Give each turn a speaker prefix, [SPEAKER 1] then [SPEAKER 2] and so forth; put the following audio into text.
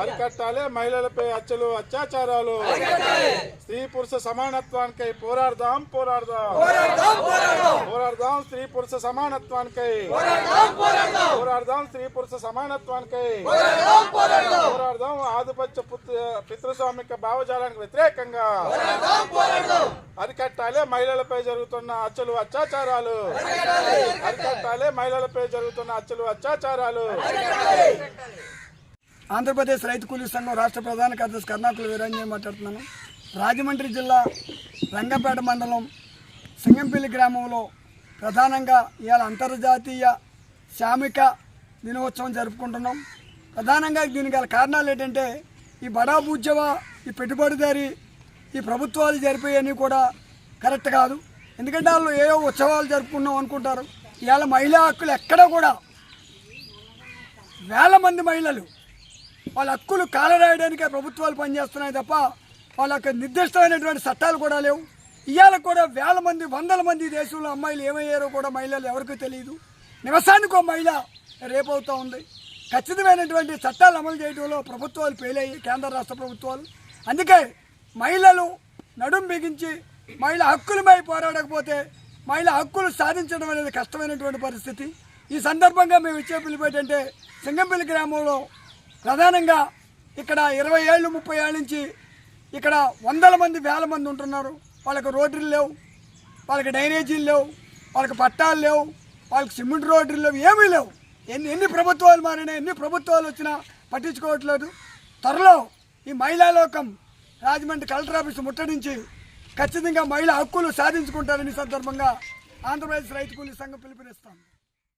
[SPEAKER 1] అరికట్టాలి మహిళలపై హత్యలు అత్యాచారాలు. స్త్రీ పురుష సమానత్వానికై పోరాడదాం పోరాడదాం. పోరాడదాం స్త్రీ పురుష సమానత్వానికై. పోరాడదాం స్త్రీ పురుష సమానత్వానికై. పోరాడదాం ఆధిపత్య పితృస్వామిక భావజాలానికి వ్యతిరేకంగా. అరికట్టాలి మహిళలపై జరుగుతున్న హత్యలు అత్యాచారాలు. అరికట్టాలి మహిళలపై జరుగుతున్న హత్యలు అత్యాచారాలు.
[SPEAKER 2] ఆంధ్రప్రదేశ్ రైతు కూలీ సంఘం రాష్ట్ర ప్రధాన కార్యదర్శి కర్ణాకుల వీరాంజనేయ మాట్లాడుతున్నాను. రాజమండ్రి జిల్లా రంగంపేట మండలం సింగంపల్లి గ్రామంలో ప్రధానంగా ఇవాళ అంతర్జాతీయ శ్రామిక దినోత్సవం జరుపుకుంటున్నాం. ప్రధానంగా దీనికి గల కారణాలు ఏంటంటే ఈ బడా ఉద్యమ ఈ పెట్టుబడిదారి ఈ ప్రభుత్వాలు జరిపేవన్నీ కూడా కరెక్ట్ కాదు. ఎందుకంటే వాళ్ళు ఏవో ఉత్సవాలు జరుపుకున్నాం అనుకుంటారు. ఇవాళ మహిళా హక్కులు ఎక్కడ కూడా వేల మంది మహిళలు వాళ్ళ హక్కులు కాలరాయడానికే ప్రభుత్వాలు పనిచేస్తున్నాయి తప్ప వాళ్ళకి నిర్దిష్టమైనటువంటి చట్టాలు కూడా లేవు. ఇవాళ కూడా వేల మంది వందల మంది దేశంలో అమ్మాయిలు ఏమయ్యారో కూడా మహిళలు ఎవరికీ తెలియదు. నివసానికి ఒక మహిళ రేపవుతూ ఉంది. ఖచ్చితమైనటువంటి చట్టాలు అమలు చేయడంలో ప్రభుత్వాలు ఫెయిల్ అయ్యాయి కేంద్ర రాష్ట్ర ప్రభుత్వాలు. అందుకే మహిళలు నడుం బిగించి మహిళ హక్కులపై పోరాడకపోతే మహిళ హక్కులు సాధించడం అనేది కష్టమైనటువంటి పరిస్థితి. ఈ సందర్భంగా మేము ఇచ్చే పిలుపు ఏంటంటే సింగంపల్లి గ్రామంలో ప్రధానంగా ఇక్కడ ఇరవై ఏళ్ళు ముప్పై ఏళ్ళ నుంచి ఇక్కడ వందల మంది వేల మంది ఉంటున్నారు. వాళ్ళకి రోడ్లు లేవు వాళ్ళకి డ్రైనేజీలు లేవు వాళ్ళకి పట్టాలు లేవు వాళ్ళకి సిమెంట్ రోడ్లు లేవు ఏమీ లేవు. ఎన్ని ఎన్ని ప్రభుత్వాలు మారినా ఎన్ని ప్రభుత్వాలు వచ్చినా పట్టించుకోవట్లేదు. త్వరలో ఈ మహిళా లోకం రాజమండ్రి కలెక్టర్ ఆఫీస్ ముట్టడించి ఖచ్చితంగా మహిళా హక్కులు సాధించుకుంటారని సందర్భంగా ఆంధ్రప్రదేశ్ రైతు కూలీ సంఘం పిలుపునిస్తాం